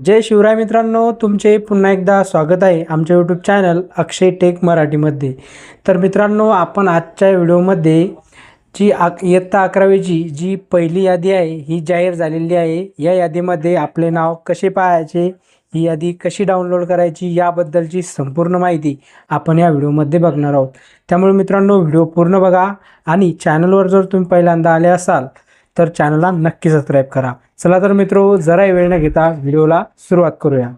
जय शिवराय मित्रांनो तुमचे पुन्हा एकदा स्वागत आहे आमच्या यूट्यूब चॅनल अक्षय टेक मराठीमध्ये. तर मित्रांनो आपण आजच्या व्हिडिओमध्ये जी आक इयत्ता अकरावीची जी पहिली यादी आहे ही जाहीर झालेली आहे. या यादीमध्ये आपले नाव कसे पाहायचे ही यादी कशी डाउनलोड करायची याबद्दलची संपूर्ण माहिती आपण या व्हिडिओमध्ये बघणार आहोत. त्यामुळे मित्रांनो व्हिडिओ पूर्ण बघा आणि चॅनलवर जर तुम्ही पहिल्यांदा आले असाल तर चॅनलला नक्की सबस्क्राईब करा. चला तर मित्रो जराही वेळ न घेता व्हिडिओला सुरुवात करूया.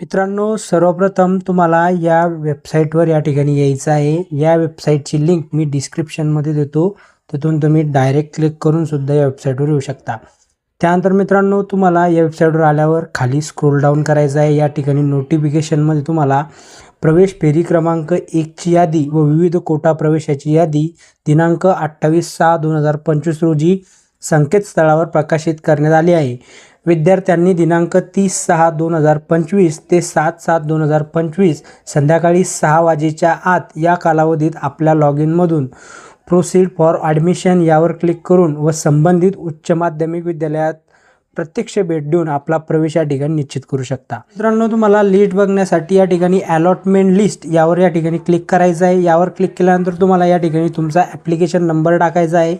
मित्रांनो सर्वप्रथम तुम्हाला या वेबसाईटवर या ठिकाणी यायचं आहे. या वेबसाईटची लिंक मी डिस्क्रिप्शनमध्ये देतो. तिथून तुम्ही डायरेक्ट क्लिक करून सुद्धा या वेबसाईटवर येऊ शकता. त्यानंतर मित्रांनो तुम्हाला या वेबसाईटवर आल्यावर खाली स्क्रोल डाऊन करायचं आहे. या ठिकाणी नोटिफिकेशनमध्ये तुम्हाला प्रवेश फेरी क्रमांक एकची यादी व विविध कोटा प्रवेशाची यादी दिनांक अठ्ठावीस सहा दोन हजार पंचवीस रोजी संकेतस्थळावर प्रकाशित करण्यात आली आहे. विद्यार्थ्यांनी दिनांक तीस सहा दोन हजार पंचवीस ते सात सात दोन हजार पंचवीस संध्याकाळी सहा वाजेच्या आत या कालावधीत आपल्या लॉग इनमधून प्रोसीड फॉर ॲडमिशन यावर क्लिक करून व संबंधित उच्च माध्यमिक विद्यालयात प्रत्यक्ष भेट देऊन आपला प्रवेश या ठिकाणी निश्चित करू शकता. मित्रांनो तुम्हाला लिस्ट बघण्यासाठी या ठिकाणी अलॉटमेंट लिस्ट यावर या ठिकाणी क्लिक करायचं आहे. यावर क्लिक केल्यानंतर तुम्हाला या ठिकाणी तुमचा ॲप्लिकेशन नंबर टाकायचा आहे.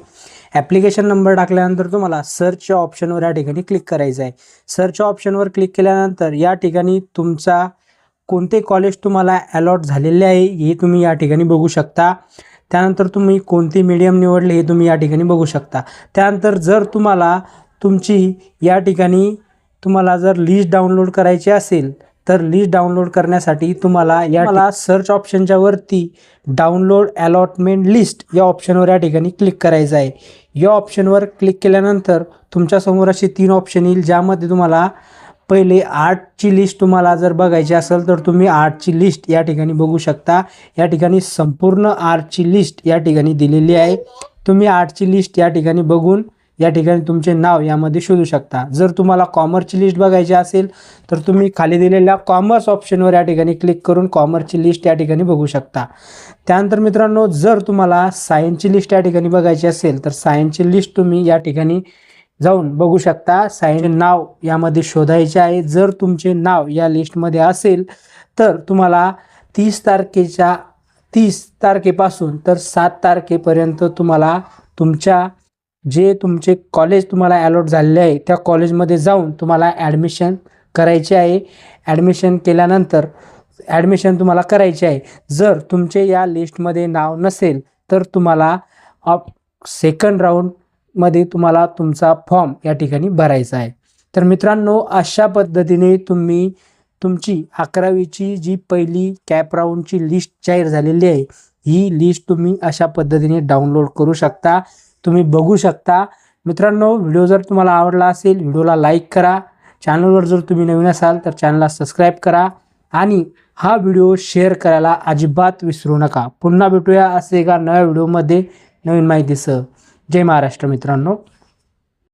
ॲप्लिकेशन नंबर टाकल्यानंतर तुम्हाला सर्चच्या ऑप्शनवर या ठिकाणी क्लिक करायचं आहे. सर्चच्या ऑप्शनवर क्लिक केल्यानंतर या ठिकाणी तुमचा कोणते कॉलेज तुम्हाला अलॉट झालेले आहे हे तुम्ही या ठिकाणी बघू शकता. त्यानंतर तुम्ही कोणती मीडियम निवडले हे तुम्ही या ठिकाणी बघू शकता. त्यानंतर जर तुम्हाला तुमची या ठिकाणी तुम्हाला जर लिस्ट डाउनलोड करायची असेल तर लिस्ट डाउनलोड करण्यासाठी तुम्हाला या मला सर्च ऑप्शनच्या वरती डाउनलोड अलॉटमेंट लिस्ट या ऑप्शनवर या ठिकाणी क्लिक करायचं आहे. या ऑप्शनवर क्लिक केल्यानंतर तुमच्यासमोर असे तीन ऑप्शन येईल ज्यामध्ये तुम्हाला पहिले आर्टची लिस्ट तुम्हाला जर बघायची असेल तर तुम्ही आर्टची लिस्ट या ठिकाणी बघू शकता. या ठिकाणी संपूर्ण आर्टची लिस्ट या ठिकाणी दिलेली आहे. तुम्ही आर्टची लिस्ट या ठिकाणी बघून या ठिकाणी तुमचे नाव यामध्ये शोधू शकता. जर तुम्हाला कॉमर्सची लिस्ट बघायची असेल तर तुम्ही खाली दिलेल्या कॉमर्स ऑप्शनवर या ठिकाणी क्लिक करून कॉमर्सची लिस्ट या ठिकाणी बघू शकता. त्यानंतर मित्रांनो जर तुम्हाला सायन्सची लिस्ट या ठिकाणी बघायची असेल तर सायन्सची लिस्ट तुम्ही या ठिकाणी जाऊन बघू शकता. सायन्स नाव यामध्ये शोधायचे आहे. जर तुमचे नाव या लिस्टमध्ये असेल तर तुम्हाला तीस तारखेच्या तीस तारखेपासून तर सात तारखेपर्यंत तुम्हाला तुमच्या जे तुमचे कॉलेज तुम्हाला अलॉट झालेले आहे त्या कॉलेजमध्ये जाऊन तुम्हाला ॲडमिशन करायचे आहे. ॲडमिशन केल्यानंतर ॲडमिशन तुम्हाला करायचे आहे. जर तुमचे या लिस्टमध्ये नाव नसेल तर तुम्हाला ऑप सेकंड राऊंडमध्ये तुम्हाला तुमचा फॉर्म या ठिकाणी भरायचा आहे. तर मित्रांनो अशा पद्धतीने तुम्ही तुमची अकरावीची जी पहिली कॅप राऊंडची लिस्ट जाहीर झालेली आहे ही लिस्ट तुम्ही अशा पद्धतीने डाउनलोड करू शकता. तुम्ही बघू शकता. मित्रांनो व्हिडिओ जर तुम्हाला आवडला असेल व्हिडिओला लाईक करा. चॅनलवर जर तुम्ही नवीन असाल तर चॅनलला सबस्क्राईब करा. आणि हा व्हिडिओ शेअर करायला अजिबात विसरू नका. पुन्हा भेटूया असे एका नव्या व्हिडिओमध्ये. नवीन माहितीसह. जय महाराष्ट्र मित्रांनो.